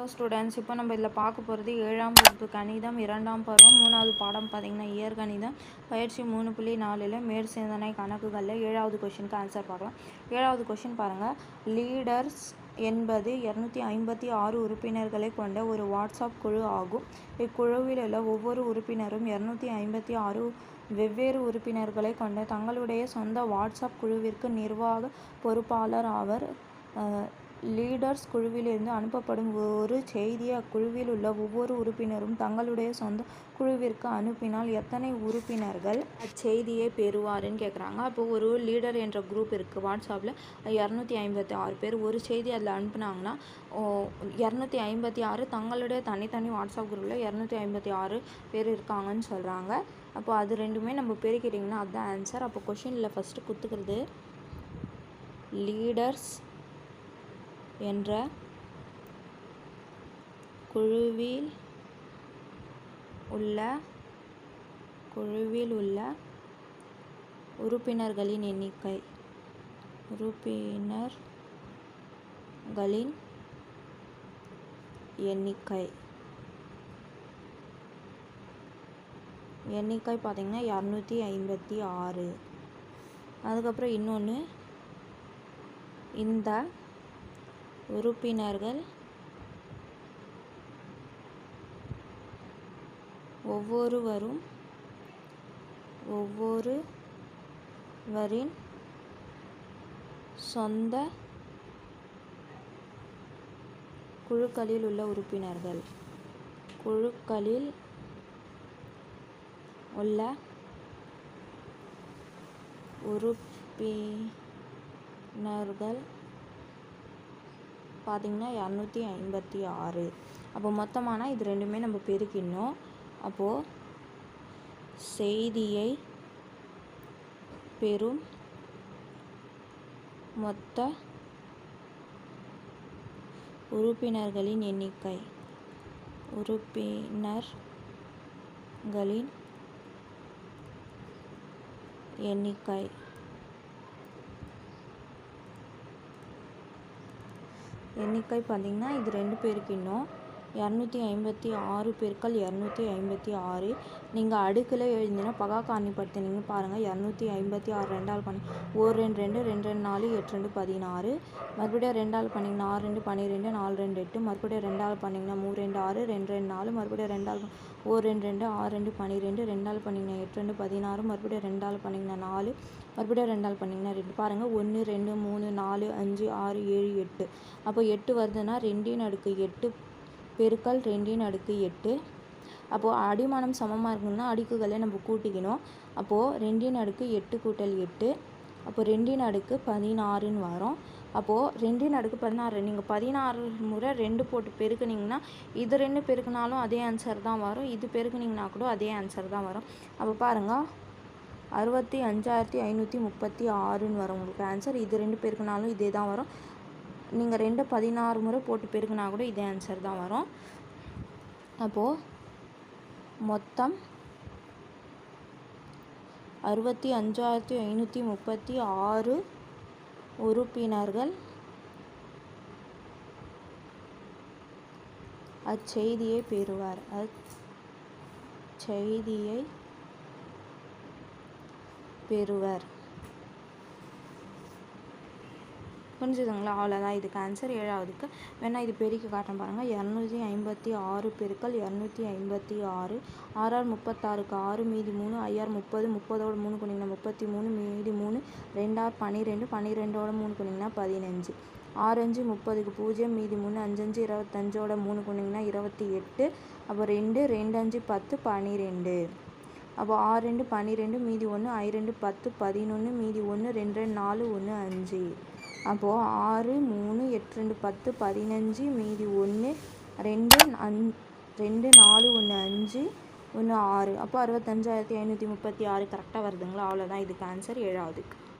Hello students இப்போ நம்ம இதில் பார்க்க போகிறது ஏழாம் வகுப்பு கணிதம் இரண்டாம் பருவம் மூணாவது பாடம் பார்த்தீங்கன்னா இயற்கணிதம் பயிற்சி மூணு புள்ளி நாலில் மேற்சிந்தனை கணக்குகளில் ஏழாவது கொஷினுக்கு ஆன்சர் பார்க்கலாம். ஏழாவது கொஷின் பாருங்கள் லீடர்ஸ் என்பது இரநூத்தி ஐம்பத்தி ஆறு உறுப்பினர்களை கொண்ட ஒரு வாட்ஸ்அப் குழு ஆகும். இக்குழுவில் உள்ள ஒவ்வொரு உறுப்பினரும் இரநூத்தி ஐம்பத்தி ஆறு வெவ்வேறு உறுப்பினர்களை கொண்ட தங்களுடைய சொந்த வாட்ஸ்அப் குழுவிற்கு நிர்வாக பொறுப்பாளர் ஆவர். லீடர்ஸ் குழுவிலிருந்து அனுப்பப்படும் ஒரு செய்தியை அக்குழுவில் உள்ள ஒவ்வொரு உறுப்பினரும் தங்களுடைய சொந்த குழுவிற்கு அனுப்பினால் எத்தனை உறுப்பினர்கள் அச்செய்தியை பெறுவாருன்னு கேட்குறாங்க அப்போ ஒரு லீடர் என்ற குரூப் இருக்குது வாட்ஸ்அப்பில் இரநூத்தி ஐம்பத்தி ஆறு பேர் ஒரு செய்தி அதில் அனுப்புனாங்கன்னா இரநூத்தி ஐம்பத்தி ஆறு தங்களுடைய தனித்தனி வாட்ஸ்அப் குரூப்பில் இரநூத்தி ஐம்பத்தி ஆறு பேர் இருக்காங்கன்னு சொல்கிறாங்க அப்போ அது ரெண்டுமே நம்ம பெருக்கிட்டிங்கன்னா அதுதான் ஆன்சர் அப்போ கொஷினில் ஃபஸ்ட்டு குத்துக்கிறது லீடர்ஸ் என்ற குழுவில் உள்ள குழுவில் உள்ள உறுப்பினர்களின் எண்ணிக்கை. உறுப்பினர்களின் எண்ணிக்கை. எண்ணிக்கை பார்த்திங்கன்னா இரநூத்தி ஐம்பத்தி ஆறு. அதுக்கப்புறம் இன்னொன்று இந்த உறுப்பினர்கள் ஒவ்வொருவரும் ஒவ்வொருவரின் சொந்த குழுக்களில் உள்ள உறுப்பினர்கள். குழுக்களில் உள்ள உறுப்பினர்கள் பார்த்திங்கன்னா இரநூத்தி ஐம்பத்தி ஆறு. அப்போ மொத்தமானா இது ரெண்டுமே நம்ம பெருக்கிடணும். அப்போது செய்தியை பெறும் மொத்த உறுப்பினர்களின் எண்ணிக்கை. உறுப்பினர்களின் எண்ணிக்கை. எண்ணிக்கை பார்த்திங்கன்னா இது ரெண்டு பேருக்கு இன்னும். இரநூத்தி ஐம்பத்தி ஆறு பெருக்கள் இரநூத்தி ஐம்பத்தி ஆறு. நீங்கள் அடுக்கில் எழுதினா பகா காரணிப்படுத்தினீங்க பாருங்கள் இரநூத்தி ஐம்பத்தி ஆறு ரெண்டால் பண்ணி ஒரு ரெண்டு ரெண்டு ரெண்டு ரெண்டு நாலு எட்டு ரெண்டு பதினாறு. மறுபடியும் ரெண்டாள் பண்ணிங்கன்னா ஆறு ரெண்டு பன்னிரெண்டு நாலு ரெண்டு எட்டு. மறுபடியும் ரெண்டால் பண்ணிங்கன்னா மூணு ரெண்டு ஆறு ரெண்டு ரெண்டு நாலு. மறுபடியும் ரெண்டால் ஒரு ரெண்டு ரெண்டு ஆறு ரெண்டு பன்னிரெண்டு. ரெண்டால் பண்ணிங்கன்னா எட்டு ரெண்டு பதினாறு. மறுபடியும் ரெண்டாள் பண்ணிங்கன்னா நாலு. மறுபடியும் ரெண்டால் பண்ணிங்கன்னா ரெண்டு. பாருங்கள் ஒன்று ரெண்டு மூணு நாலு அஞ்சு ஆறு ஏழு எட்டு. அப்போ எட்டு வருதுன்னா ரெண்டின் அடுக்கு எட்டு. பெருக்கல் ரெண்டின் அடுக்கு எட்டு. அப்போது அடிமானம் சமமாக இருக்குன்னா அடுக்குகளை நம்ம கூட்டிக்கணும். அப்போது ரெண்டின் அடுக்கு எட்டு கூட்டல் எட்டு. அப்போ ரெண்டின் அடுக்கு பதினாறுன்னு வரும். அப்போது ரெண்டின் அடுக்கு பதினாறு நீங்கள் பதினாறு முறை ரெண்டு போட்டு பெருக்குனீங்கன்னா இது ரெண்டு பெருக்குனாலும் அதே ஆன்சர் தான் வரும். இது பெருக்குனிங்கன்னா கூட அதே ஆன்சர் தான் வரும். அப்போ பாருங்கள் அறுபத்தி அஞ்சாயிரத்தி ஐநூற்றி முப்பத்தி ஆறுன்னு வரும் உங்களுக்கு ஆன்சர் இது ரெண்டு பேருக்குனாலும் இதே தான் வரும். நீங்கள் ரெண்டு பதினாறு முறை போட்டு பெருக்குனா கூட இதே ஆன்சர் தான் வரும். அப்போது மொத்தம் அறுபத்தி அஞ்சாயிரத்தி ஐநூற்றி முப்பத்தி ஆறு உறுப்பினர்கள் அச்செய்தியை பெறுவார். அச்செய்தியை பெறுவர். புரிஞ்சுதுங்களா? அவ்வளோதான் இதுக்கு ஆன்சர் ஏழாவதுக்கு. வேணால் இது பெருக்கி காட்டுறேன் பாருங்கள் இரநூத்தி ஐம்பத்தி ஆறு பெருக்கள் இரநூத்தி ஐம்பத்தி ஆறு. ஆறார் முப்பத்தாறுக்கு ஆறு மீதி மூணு. ஐயார் முப்பது. முப்பதோட மூணு குனிங்கன்னா முப்பத்தி மூணு மீதி மூணு. ரெண்டார் பன்னிரெண்டு பன்னிரெண்டோட மூணு குனிங்கன்னா பதினஞ்சு. ஆறஞ்சு முப்பதுக்கு பூஜ்ஜியம். மீதி மூணு அஞ்சஞ்சு இருபத்தஞ்சோட மூணு குனிங்கன்னா இருபத்தி எட்டு. அப்போ ரெண்டு. ரெண்டு அஞ்சு பத்து பன்னிரெண்டு அப்போ ஆறு ரெண்டு பன்னிரெண்டு மீதி ஒன்று ஐ ரெண்டு பத்து பதினொன்று மீதி ஒன்று ரெண்டு ரெண்டு நாலு ஒன்று அஞ்சு. அப்போது ஆறு மூணு எட்டு ரெண்டு பத்து பதினஞ்சு மீதி ஒன்று ரெண்டு அஞ் ரெண்டு நாலு ஒன்று அஞ்சு ஒன்று ஆறு. அப்போ அறுபத்தஞ்சாயிரத்தி ஐநூற்றி முப்பத்தி ஆறு. கரெக்டாக வருதுங்களா? அவ்வளோதான் இதுக்கு ஆன்சர் ஏழாவதுக்கு.